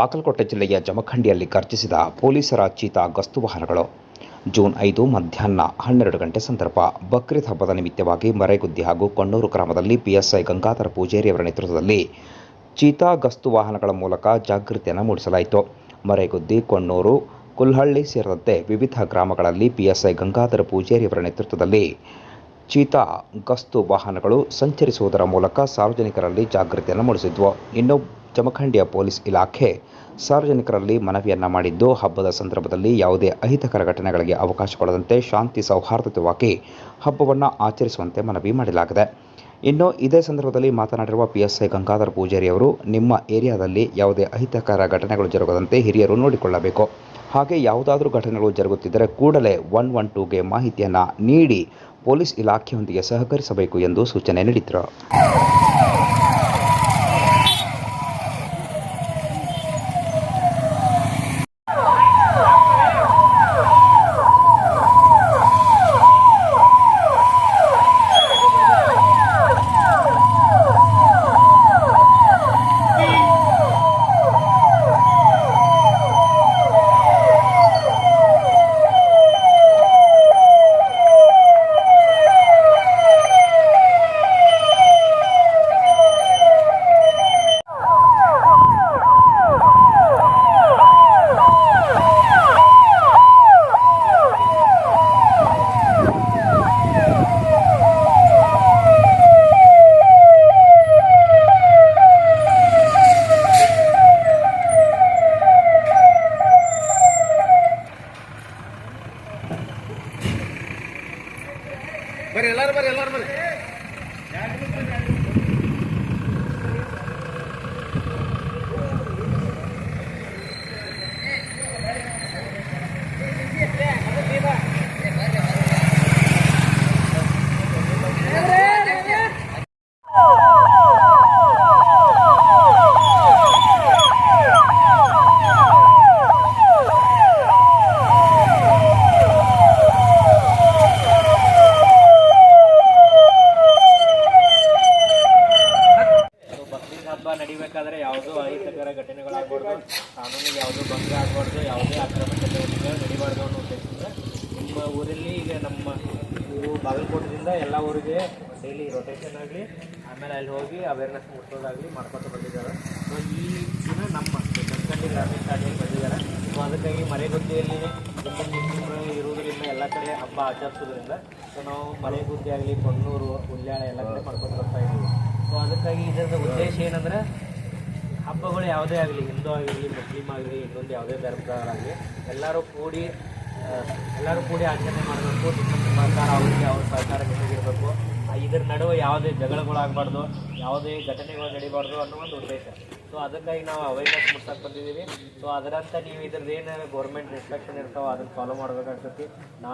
ಬಾಗಲಕೋಟೆ ಜಿಲ್ಲೆಯ ಜಮಖಂಡಿಯಲ್ಲಿ ಗರ್ಜಿಸಿದ ಪೊಲೀಸರ ಚೀತಾ ಗಸ್ತು ವಾಹನಗಳು ಜೂನ್ ಐದು ಮಧ್ಯಾಹ್ನ ಹನ್ನೆರಡು ಗಂಟೆ ಸಂದರ್ಭ ಬಕ್ರೀದ್ ಹಬ್ಬದ ನಿಮಿತ್ತವಾಗಿ ಮರೆಗುದ್ದಿ ಹಾಗೂ ಕೊಣ್ಣೂರು ಗ್ರಾಮದಲ್ಲಿ ಪಿಎಸ್ಐ ಗಂಗಾಧರ ಪೂಜೇರಿ ಅವರ ನೇತೃತ್ವದಲ್ಲಿ ಚೀತಾ ಗಸ್ತು ವಾಹನಗಳ ಮೂಲಕ ಜಾಗೃತಿಯನ್ನು ಮೂಡಿಸಲಾಯಿತು. ಮರೆಗುದ್ದಿ, ಕೊಣ್ಣೂರು, ಕುಲ್ಹಳ್ಳಿ ಸೇರಿದಂತೆ ವಿವಿಧ ಗ್ರಾಮಗಳಲ್ಲಿ ಪಿಎಸ್ಐ ಗಂಗಾಧರ ಪೂಜೇರಿ ಅವರ ನೇತೃತ್ವದಲ್ಲಿ ಚೀತಾ ಗಸ್ತು ವಾಹನಗಳು ಸಂಚರಿಸುವುದರ ಮೂಲಕ ಸಾರ್ವಜನಿಕರಲ್ಲಿ ಜಾಗೃತಿಯನ್ನು ಮೂಡಿಸಿದ್ವು. ಇನ್ನು ಜಮಖಂಡಿಯ ಪೊಲೀಸ್ ಇಲಾಖೆ ಸಾರ್ವಜನಿಕರಲ್ಲಿ ಮನವಿಯನ್ನ ಮಾಡಿದ್ದು, ಹಬ್ಬದ ಸಂದರ್ಭದಲ್ಲಿ ಯಾವುದೇ ಅಹಿತಕರ ಘಟನೆಗಳಿಗೆ ಅವಕಾಶ ಕೊಡದಂತೆ ಶಾಂತಿ ಸೌಹಾರ್ದಯುತವಾಗಿ ಹಬ್ಬವನ್ನು ಆಚರಿಸುವಂತೆ ಮನವಿ ಮಾಡಲಾಗಿದೆ. ಇನ್ನು ಇದೇ ಸಂದರ್ಭದಲ್ಲಿ ಮಾತನಾಡಿರುವ ಪಿಎಸ್ಐ ಗಂಗಾಧರ ಪೂಜಾರಿ ಅವರು, ನಿಮ್ಮ ಏರಿಯಾದಲ್ಲಿ ಯಾವುದೇ ಅಹಿತಕರ ಘಟನೆಗಳು ಜರುಗದಂತೆ ಹಿರಿಯರು ನೋಡಿಕೊಳ್ಳಬೇಕು. ಹಾಗೆ ಯಾವುದಾದರೂ ಘಟನೆಗಳು ಜರುಗುತ್ತಿದ್ದರೆ ಕೂಡಲೇ ಒನ್ ಒನ್ ಟೂಗೆ ಮಾಹಿತಿಯನ್ನು ನೀಡಿ ಪೊಲೀಸ್ ಇಲಾಖೆಯೊಂದಿಗೆ ಸಹಕರಿಸಬೇಕು ಎಂದು ಸೂಚನೆ ನೀಡಿದರು. ಬರ್ರಿ ಎಲ್ಲಾರು ಬರ್ರಿ ಎಲ್ಲಾರು ಬರ್ರಿ ಅದು ಬಕ್ರೀದ್ ಹಬ್ಬ ನಡಿಬೇಕಾದ್ರೆ ಯಾವುದೋ ಅಹಿತಕರ ಘಟನೆಗಳಾಗಬಾರ್ದು, ಕಾನೂನಿಗೆ ಯಾವುದೋ ಭಂಗ ಆಗಬಾರ್ದು, ಯಾವುದೇ ಅಕ್ರಮ ಚಟುವಟಿಕೆಗಳು ನಡಿಬಾರ್ದು ಅನ್ನೋ ಉದ್ದೇಶದಿಂದ ನಿಮ್ಮ ಊರಲ್ಲಿ ಈಗ ನಮ್ಮ ಇವು ಬಾಗಲಕೋಟದಿಂದ ಎಲ್ಲ ಊರಿಗೆ ಡೈಲಿ ರೊಟೇಷನ್ ಆಗಲಿ, ಆಮೇಲೆ ಅಲ್ಲಿ ಹೋಗಿ ಅವೇರ್ನೆಸ್ ಮುಟ್ಟೋದಾಗಲಿ ಮಾಡ್ಕೊತ ಬಂದಿದ್ದಾರೆ. ಸೊ ಈ ದಿನ ನಮ್ಮ ಕಡೆ ಗ್ರಾಮೀಣ ಶಾಲೆಯಲ್ಲಿ ಬಂದಿದ್ದಾರೆ. ಸೊ ಅದಕ್ಕಾಗಿ ಮರೆಗುದ್ದಿಯಲ್ಲಿ ತುಂಬ ಇರುವುದರಿಂದ ಎಲ್ಲ ಕಡೆ ಹಬ್ಬ ಆಚರಿಸೋದ್ರಿಂದ ಸೊ ನಾವು ಮರೆಗುದ್ದಿ ಆಗಲಿ, ಕೊಣ್ಣೂರು ಉಲ್ಯಾಳ ಎಲ್ಲ ಕಡೆ ಮಾಡ್ಕೊಂಡು ಬರ್ತಾ ಇದ್ದೀವಿ. ಸೊ ಅದಕ್ಕಾಗಿ ಇದರ ಉದ್ದೇಶ ಏನಂದ್ರೆ ಹಬ್ಬಗಳು ಯಾವುದೇ ಆಗಲಿ, ಹಿಂದೂ ಆಗಲಿ, ಮುಸ್ಲಿಂ ಆಗಲಿ, ಇನ್ನೊಂದು ಯಾವುದೇ ಧರ್ಮದವರಾಗಲಿ ಎಲ್ಲರೂ ಕೂಡಿ ಎಲ್ಲರೂ ಕೂಡಿ ಆಚರಣೆ ಮಾಡಬೇಕು ಸಹಕಾರ ಅವರಿಗೆ ಅವ್ರ ಸಹಕಾರ ಜೊತೆಗಿರಬೇಕು ಇದ್ರ ನಡುವೆ ಯಾವುದೇ ಜಗಳಗಳಾಗಬಾರ್ದು, ಯಾವುದೇ ಘಟನೆಗಳು ನಡಿಬಾರ್ದು ಅನ್ನೋ ಒಂದು ಉದ್ದೇಶ. ಸೊ ಅದಕ್ಕಾಗಿ ನಾವು ಅವೇರ್ನೆಸ್ ಮುಟ್ಸಕ್ಕೆ ಬಂದಿದ್ದೀವಿ. ಸೊ ಅದರಂತ ನೀವು ಇದ್ರದ್ದು ಏನು ಗೌರ್ಮೆಂಟ್ ರಿಸ್ಟ್ರಿಕ್ಷನ್ ಇರ್ತಾವೆ ಅದನ್ನು ಫಾಲೋ ಮಾಡಬೇಕಾಗ್ತೈತಿ. ನಾವು